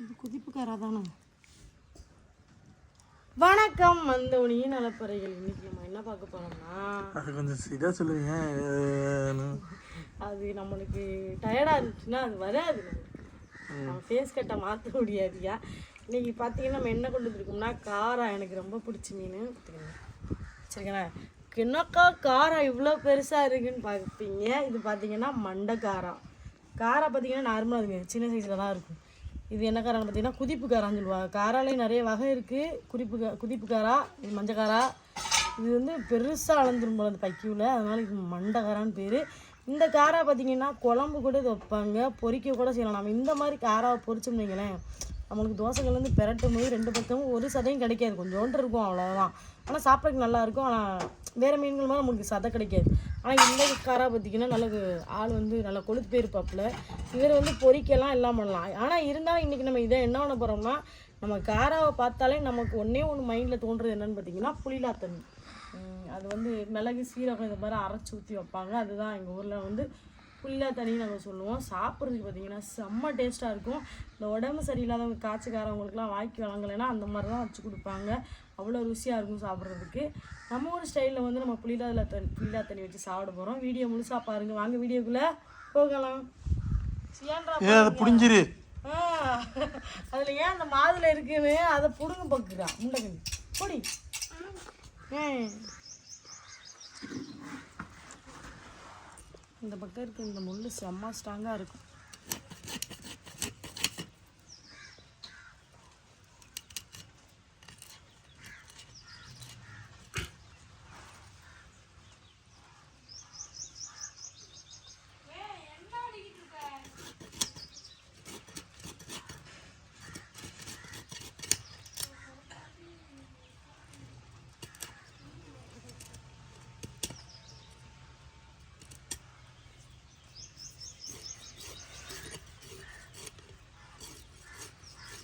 இது குதிப்புக்காரா தானே? வணக்கம் மந்தோனிய நலப்பறைகள். இன்னைக்கு நம்ம என்ன பார்க்க போறோம்னா அது கொஞ்சம் இதாக சொல்லுவீங்க அது நம்மளுக்கு டயர்டாக இருந்துச்சுன்னா அது வராது. நம்ம ஃபேஸ் கட்டை மாற்ற முடியாதுயா இன்னைக்கு பார்த்தீங்கன்னா நம்ம என்ன கொண்டு வந்துருக்கோம்னா காரா எனக்கு ரொம்ப பிடிச்ச மீன். சரிங்களா? என்னக்கா காரா இவ்வளோ பெருசாக இருக்குன்னு பார்ப்பீங்க. இது பார்த்தீங்கன்னா மண்டை காரா. காரா பார்த்தீங்கன்னா நார்மலாக இருக்குங்க. சின்ன சைஸில் தான் இருக்கும். இது என்ன காரான்னு பார்த்தீங்கன்னா குதிப்பு காரான்னு சொல்லுவாங்க. காராலே நிறைய வகை இருக்குது குறிப்பு கா குதிப்பு காரா இது மஞ்சள் காரா இது வந்து பெருசாக அளந்துரும் போல அந்த பக்கியூவில் அதனால் இது மண்டகாரான்னு பேர். இந்த காரா பார்த்தீங்கன்னா குழம்பு கூட இது வைப்பாங்க பொரிக்க கூட செய்யலாம். நம்ம இந்த மாதிரி காராவை பொரிச்சோம்னு வைங்களேன் நம்மளுக்கு தோசைகள்லேருந்து பெரட்டும் போது ரெண்டு பக்கமும் ஒரு சதையும் கிடைக்காது. கொஞ்சோண்டு இருக்கும் அவ்வளோதான் ஆனால் சாப்பிட்றதுக்கு நல்லா இருக்கும். ஆனால் வேறு மீன்கள் மாதிரி நம்மளுக்கு சதை கிடைக்காது. ஆனால் இந்த காரா பார்த்தீங்கன்னா நல்ல ஆள் வந்து நல்லா கொழுத்து போயிருப்பாப்புல. இவர் வந்து பொறிக்கலாம் எல்லாம் பண்ணலாம். ஆனால் இருந்தாலும் இன்றைக்கி நம்ம இதை என்ன பண்ண போகிறோம்னா நம்ம காராவை பார்த்தாலே நமக்கு ஒன்றே ஒன்று மைண்டில் தோன்றது என்னென்னு பார்த்தீங்கன்னா புளிலா தண்ணி. அது வந்து மிளகு சீரகம் இந்த மாதிரி அரைச்சி ஊற்றி வைப்பாங்க. அதுதான் எங்கள் ஊரில் வந்து புளிலா தண்ணி நாங்கள் சொல்லுவோம். சாப்பிட்றதுக்கு பார்த்தீங்கன்னா செம்ம டேஸ்ட்டாக இருக்கும். இந்த உடம்பு சரியில்லாதவங்க காய்ச்சக்காரவங்களுக்குலாம் வாய்க்கு வழங்கலைன்னா அந்த மாதிரி தான் வச்சு கொடுப்பாங்க. அவ்வளோ ருசியாக இருக்கும் சாப்பிட்றதுக்கு. நம்ம ஒரு ஸ்டைலில் வந்து நம்ம புளிலா தண்ணி புளிலா தண்ணி வச்சு சாப்பிட போகிறோம் வீடியோ முழுசாக பாருங்கள் வாங்க வீடியோக்குள்ளே போகலாம். புடிஞ்சிரு. ஆ, அதுல ஏன் அந்த மாதுளை இருக்குன்னு? அதை புடுங்க பக்குறா முண்டகன் பொடி. இந்த பக்கம் இருக்க இந்த முள் செம்ம ஸ்ட்ராங்காக இருக்கும்.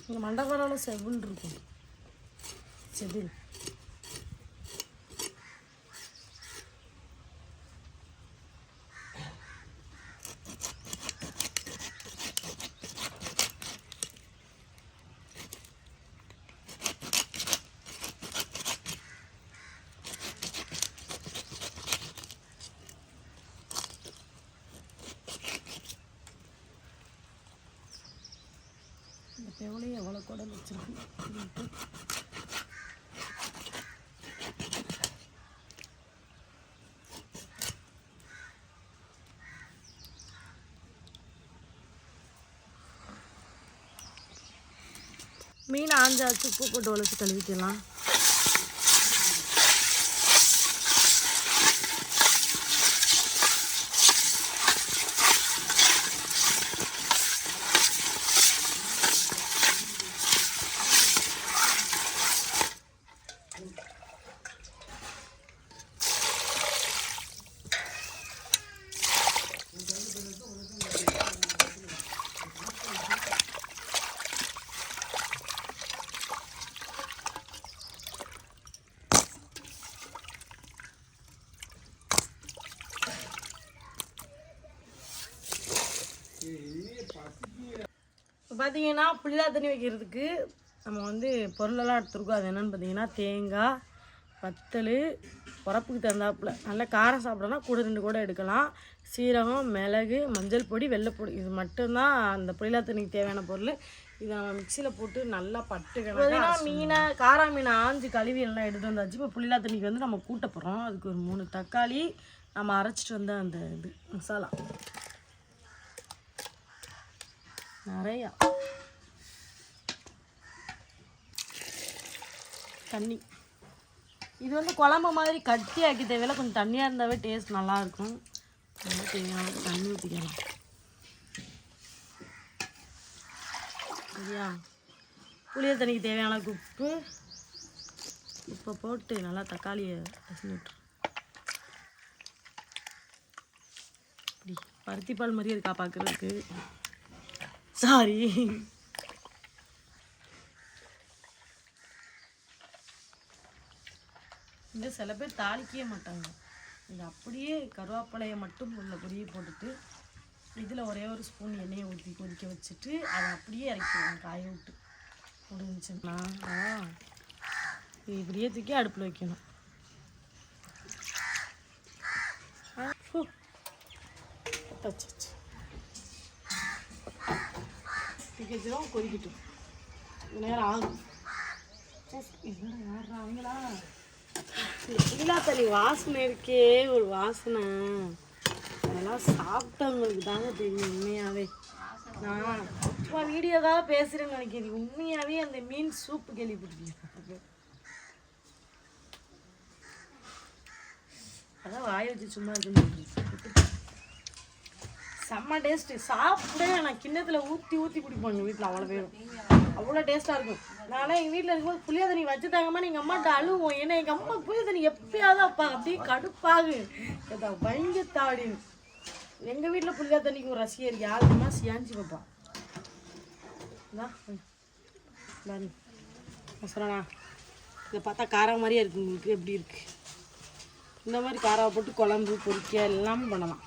இந்த மண்டபரால செவில் இருக்கும். செவில் குடல் வச்சிருக்கு. மீன் ஆஞ்சாச்சு உப்பு போட்டு உழைச்சி கழுவிக்கலாம். இப்போ பார்த்தீங்கன்னா புளிலா தண்ணி வைக்கிறதுக்கு நம்ம வந்து பொருளெல்லாம் எடுத்துருக்கோம். அது என்னென்னு பார்த்தீங்கன்னா தேங்காய் வத்தல் உரப்புக்கு தகுந்தாப்புல. நல்லா காரம் சாப்பிடலாம் கூட ரெண்டு கூட எடுக்கலாம். சீரகம் மிளகு மஞ்சள் பொடி வெள்ளைப்பொடி இது மட்டும்தான் அந்த புளிலா தண்ணிக்கு தேவையான பொருள். இதை நம்ம மிக்சியில் போட்டு நல்லா பட்டு பார்த்தீங்கன்னா மீனை காரா மீனை ஆஞ்சு கழுவி எல்லாம் எடுத்து வந்தாச்சு. இப்போ புளிலா தண்ணிக்கு வந்து நம்ம கூட்ட போகிறோம் அதுக்கு ஒரு மூணு தக்காளி நம்ம அரைச்சிட்டு வந்த அந்த இது மசாலா. நிறையா. தண்ணி. இது வந்து குழம்பு மாதிரி கட்டி ஆக்கி தேவையில்ல கொஞ்சம் தண்ணியாக இருந்தாவே டேஸ்ட் நல்லாயிருக்கும். நல்லா தேவையான அளவுக்கு தண்ணி ஊற்றிக்கலாம் சரியா? புளிய தண்ணிக்கு தேவையான அளவுக்கு உப்பு. உப்பை போட்டு நல்லா தக்காளியை பசங்க விட்டுரு. இப்படி பருத்தி பால் மாதிரி இருக்கா பார்க்குறதுக்கு சாரி இந்த சில பேர் தாளிக்கவே மாட்டாங்க. இது அப்படியே கருவேப்பிலையை மட்டும் உள்ள பொடியை போட்டுட்டு இதில் ஒரே ஒரு ஸ்பூன் எண்ணெயை ஊற்றி கொதிக்க வச்சுட்டு அதை அப்படியே இறக்கிடுவோம் காய விட்டு. முடிஞ்சுன்னா இப்படியே தூக்கி அடுப்பில் வைக்கணும். ஆ, ஃபு. கொதிக்கட்டும் நேரம் ஆகும். அவங்களா இல்லா தண்ணி வாசனை இருக்கே ஒரு வாசனை. அதெல்லாம் சாப்பிட்டவங்களுக்கு தாங்க தெரியும் உண்மையாவே. நான் சும்மா வீடியோ தான் பேசுறேன்னு நினைக்கிறேன். உண்மையாவே அந்த மீன் சூப்பு கேள்விப்பட்டிருக்கீங்க அதான் வாய வச்சு சும்மா இருக்குன்னு செம்ம டேஸ்ட்டு. சாப்பிட நான் கிண்ணத்தில் ஊற்றி ஊற்றி குடிப்பாங்க வீட்டில் அவ்வளோ பேரும். அவ்வளோ டேஸ்ட்டாக இருக்கும். நானே எங்கள் வீட்டில் இருக்கும்போது புளிய தண்ணி வச்சு தாங்கம்மா எங்கள் அம்மாட்ட அழுவோம். ஏன்னா எங்கள் அம்மா புளிய தண்ணி எப்பயாவது அப்பா அப்படியே கடுப்பாகு. ஏதா பயங்கத்தாடின்னு எங்கள் வீட்டில் புளியா தண்ணிக்கு ஒரு ரசிகர் யாருக்குமா சியாஞ்சி வைப்பான் மசரானா இதை பார்த்தா காரம் மாதிரியே இருக்கு. உங்களுக்கு எப்படி இருக்கு? இந்த மாதிரி காராவை போட்டு குழம்பு பொரிக்க எல்லாமே பண்ணலாம்.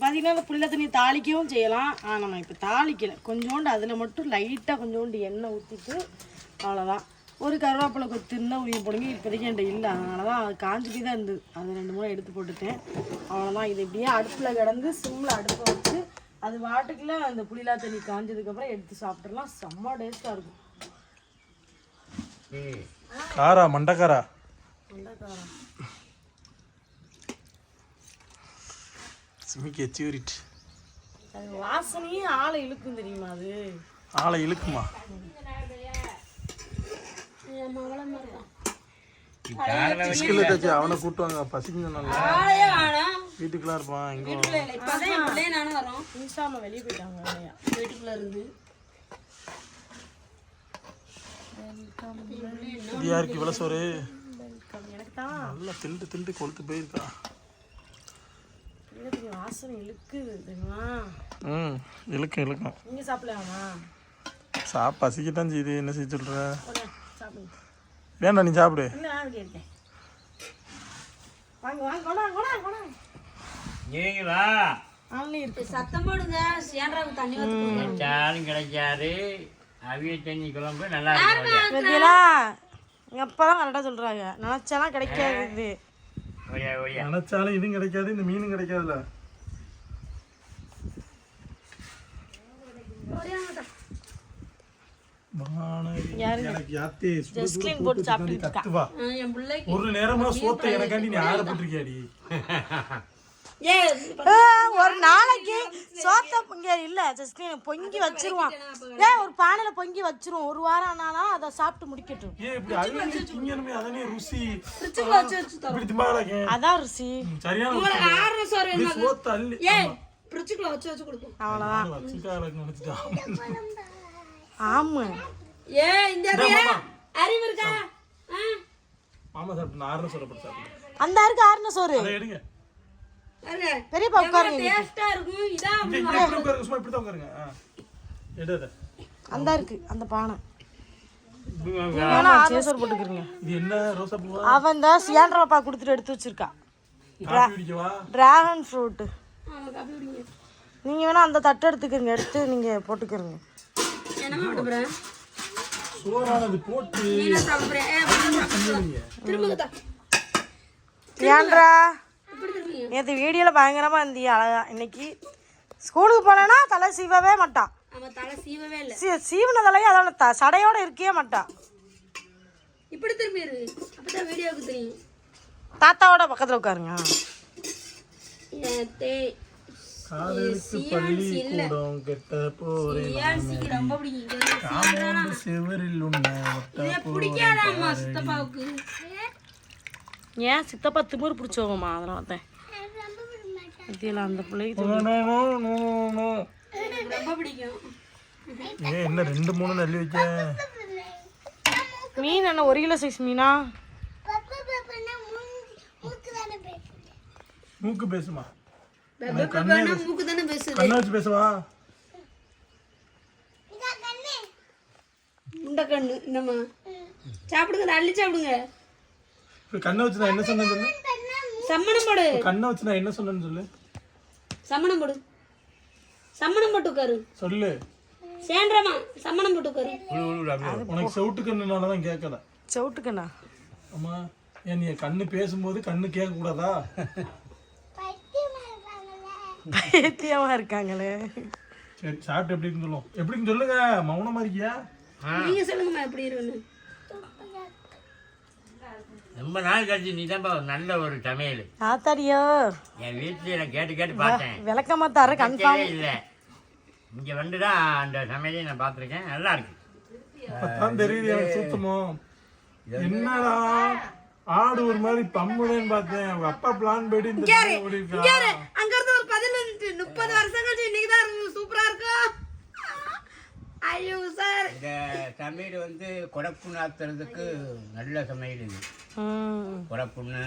பார்த்தீங்கன்னா இந்த புளில தண்ணி தாளிக்கவும் செய்யலாம். ஆனால் நம்ம இப்போ தாளிக்கலை. கொஞ்சோண்டு அதில் மட்டும் லைட்டாக கொஞ்சோண்டு எண்ணெய் ஊற்றிட்டு அவ்வளோதான் ஒரு கருவேப்பிலை கொத்து இருந்தால் உரிய போடுங்க. இப்போதைக்கு என்கிட்ட இல்லை. அதனால தான் அது காஞ்சிட்டு தான் இருந்தது. அது ரெண்டு மூணு எடுத்து போட்டுட்டேன். அவ்வளோதான் இது இப்படியே அடுப்பில் கிடந்து சிம்மில் அடுப்பை வச்சு அது வாட்டுக்குள்ள அந்த புளிலா தண்ணி காஞ்சதுக்கப்புறம் எடுத்து சாப்பிட்றலாம் செம்ம டேஸ்ட்டாக இருக்கும். காரா மண்டக்காரா? வெண்டைக்காரம் சிமிக்கு எச்சி ஊறிட்டு. அது வாசனையே ஆளை இழுக்கும் தெரியுமா அது? ஆளை இழுக்குமா? அவனை கூட்டுவாங்க. பசிங்க நல்லா வீட்டுக்குலாம் இருப்பான் இங்க வெளியே போயிட்டாங்க வீட்டுக்குள்ள இருந்து. யாருக்கு இவ்வளோ சோறு? எனக்கு தான். நல்லா திண்டு திண்டு கொளுத்து போயிருக்கா வீட்டுக்கு வாசனை இழுக்குது தெரியுமா? ம் இழுக்கும் இழுக்கும். சாப்பிடலாமா? சா பசிக்கத்தான் செய்யுது. என்ன செய்ய சாப்பிடுங்க வேண்டாம் நீ சாப்பிடு. இல்லை நான் இருக்கேன் வாங்க வாங்க நீங்களா? இருக்கு. சத்தம் போடுங்க. தண்ணி வந்து கிடைக்காது. அவிய தண்ணி குழம்பு நல்லா இருக்கும். பார்த்தீங்களா எங்கள் அப்பா தான் கரெக்டாக சொல்கிறாங்க நினச்சாலாம் கிடைக்காது நினைச்சாலும் இதுவும் கிடைக்காது இந்த மீனும் கிடைக்காதுல்ல ஒரு நேரமா சோத்தை எனக்காண்டி நீ ஆற போட்டிருக்கியாடி. ஒரு நாளைக்கு சோத்த இங்க இல்ல ஜஸ்லின் பொங்கி வச்சிருவான் ஏன் ஒரு பானையில பொங்கி வச்சிருவோம். ஒரு வாரம் ஆனாலும் அதை சாப்பிட்டு முடிக்கட்டும். அதானே ருசி. அவ்வளோதான் ஆமா. ஏ இந்த அறிவு இருக்கா? மாமா சாப்பிட்டு நான் ஆறுனு அந்த இருக்கு ஆறுன சோறு அதை எடுங்க. பெரியப்பா உட்காருங்க டேஸ்டா இருக்கும் இதா இப்படி உட்காருங்க சும்மா இப்படி தான் உட்காருங்க. எடு அதை அந்த இருக்கு அந்த பானை. அவன் தான் சியாண்ட்ராப்பா கொடுத்துட்டு எடுத்து வச்சிருக்கா. டிராகன் குடிங்க. நீங்க வேணா அந்த தட்டை எடுத்துக்கங்க எடுத்து நீங்க போட்டுக்கிறங்க என்னமா நேற்று வீடியோவில் பயங்கரமாக இருந்தியா அழகா. இன்னைக்கு ஸ்கூலுக்கு போனேன்னா தலை சீவவே மாட்டான் தலை சீவவே இல்லை. சீ சீவன தலையே அதோட த சடையோட இருக்கவே மாட்டான் இப்படி திரும்பி இரு. அப்பதான் வீடியோவுக்கு தெரியும். தாத்தாவோட பக்கத்தில் உட்காருங்க. ஏன் சித்தப்பா திமிரு பிடிச்சவங்கம்மா அதனால தான் இதில் அந்த பிள்ளைக்கு என்ன ரெண்டு மூணு நல்லி வைக்க? மீன் என்ன ஒரு கிலோ சைஸ் மீனா? மூக்கு பேசுமா? மூக்கு தானே பேசுது. கண்ணை வச்சு பேசுவா? முண்டை கண்ணு என்னம்மா? சாப்பிடுங்க அள்ளி சாப்பிடுங்க. கண்ணை வச்சு நான் என்ன சொன்னேன் சொல்லு? சம்மணம் போடு. கண்ணை வச்சு நான் என்ன சொன்னேன்னு சொல்லு? சம்மணம் போடு. சம்மணம் போட்டு உட்காரு. சொல்லு. சேன்றமா சம்மணம் போட்டு உட்காரு. உனக்கு செவுட்டு கண்ணுனால தான் கேட்கல. சவுட்டுக்கண்ணா? அம்மா ஏன் நீ கண்ணு பேசும்போது கண்ணு கேட்க கூடாதா பைத்தியமா இருக்காங்களே. சரி சாப்பிட்டு எப்படின்னு சொல்லுவோம். எப்படின்னு சொல்லுங்க. மௌனமா இருக்கியா? நீங்க சொல்லுங்கம்மா எப்படி இருக்குன்னு. ரொம்ப நாள் கழிச்சு நீ தான் நல்ல ஒரு சமையல். ஆத்தாடியோ. என் வீட்டில் நான் கேட்டு கேட்டு பார்த்தேன். விளக்கமா தர கன்ஃபார்ம் இல்லை. இங்கே வந்து தான் அந்த சமையலையும் நான் பார்த்துருக்கேன். நல்லா இருக்கு. அப்பதான் தெரியுது எனக்கு சுத்தமோ. என்னடா ஆடு ஒரு மாதிரி பம்முதேன்னு பார்த்தேன். அவங்க அப்பா பிளான் படி இந்த. அங்க இருந்து ஒரு பதினஞ்சு முப்பது வருஷம் கழிச்சு இன்னைக்கு தான் சூப்பரா இருக்கும் ஐயோ சார். இந்த சமையல் வந்து குடப்புண்ணு ஆத்துறதுக்கு நல்ல சமையல் இது. ம் குடப்புண்ணு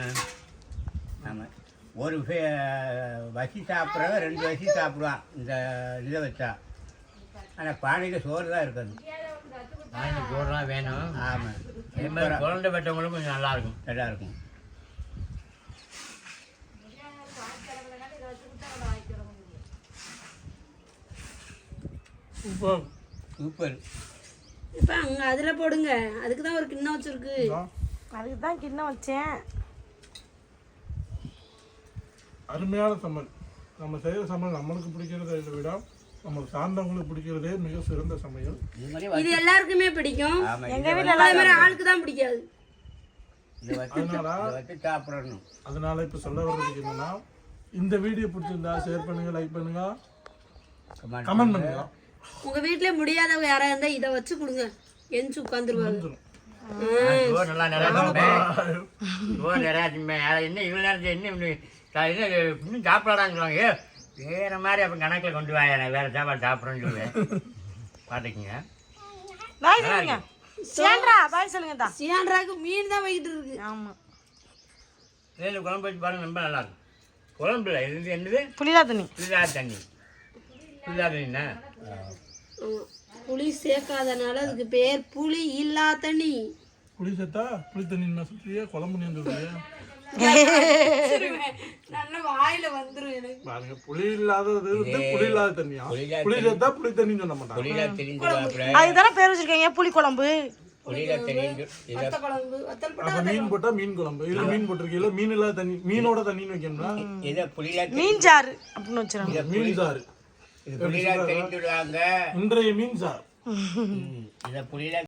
ஆமாம் ஒரு ஃபே- வசி சாப்பிட்றவன் ரெண்டு வசி சாப்பிடுவான். இந்த இதை வச்சா. ஆனால் பானையில் சோறு தான் இருக்காது. பானையில் சோறு தான் வேணும். ஆமாம் அதே மாதிரி குழந்தை பெற்றவங்களும் கொஞ்சம் நல்லா இருக்கும் நல்லா இருக்கும் சூப்பர். இப்ப அங்க அதுல போடுங்க. அதுக்கு தான் ஒரு கிண்ணம் வச்சிருக்கு. அதுக்கு தான் கிண்ணம் வச்சேன். அருமையான சமையல். நம்ம செய்யற சமையல் நம்மளுக்கு பிடிக்கிறத விட நமக்கு சார்ந்தவங்களுக்கு பிடிக்கிறதே மிக சிறந்த சமையல். இது எல்லாருக்குமே பிடிக்கும். எங்க வீட்ல அதே மாதிரி ஆளுக்கு தான் பிடிக்காது. சாப்பிடணும். அதனால இப்ப சொல்ல வர்றதுக்கு என்னன்னா இந்த வீடியோ பிடிச்சிருந்தா ஷேர் பண்ணுங்க லைக் பண்ணுங்க. கமெண்ட் பண்ணுங்க. உங்க வீட்ல முடியாதவங்க யாரா இருந்தா இத வச்சு கொடுங்க. எஞ்சி உட்காந்துருவாங்க. நல்லா என்ன இவ்வளோ நேரத்தில் என்ன இன்னும் சா- என்ன இது இன்னும் சாப்பிடாடான்னு சொல்லுவாங்க வேற மாதிரி அப்போ கணக்கில் கொண்டு நான் வேற சாப்பாடு சாப்பிட்றேன்னு சொல்லுவேன் பார்த்துக்குங்க பாய் சொல்லுங்க. சேன்றா பாய் சொல்லுங்க தான் சியான்றாக்கு மீன் தான் வைக்கிட்டு இருக்கு. ஆமா. வேலு குழம்பு வச்சு பாருங்க ரொம்ப நல்லா இருக்கும் குழம்புல இது என்னது? புளிதா தண்ணி. புளிதா தண்ணி. புளிதா தண்ணிண்ணா. புளி சேர்க்காதனால அதுக்கு பேர் புளி இல்லா தண்ணி புளி சேர்த்தா புளி தண்ணி சொல்றியா? குழம்பு நீ சொல்றியா? நல்ல வாயில வந்துரும் எனக்கு பாருங்க புளி இல்லாதது வந்து புளி இல்லாத தண்ணியா? புளி சேர்த்தா புளி தண்ணின்னு சொல்ல மாட்டாங்க. புளியில தெரிஞ்சுவாப்புல அதுக்கு தானே பேர் வச்சிருக்கீங்க புளி குழம்பு. மீன் போட்டா மீன் குழம்பு. இதுல மீன் போட்டிருக்கீங்களா மீன் இல்லாத தண்ணி மீனோட தண்ணின்னு வைக்கணும்னா மீன் சாறு அப்படின்னு வச்சிருக்காங்க மீன் சாறு இது புளியில தெரிஞ்சுடுவாங்க இன்றைய மீன் சாறு இதை புளியில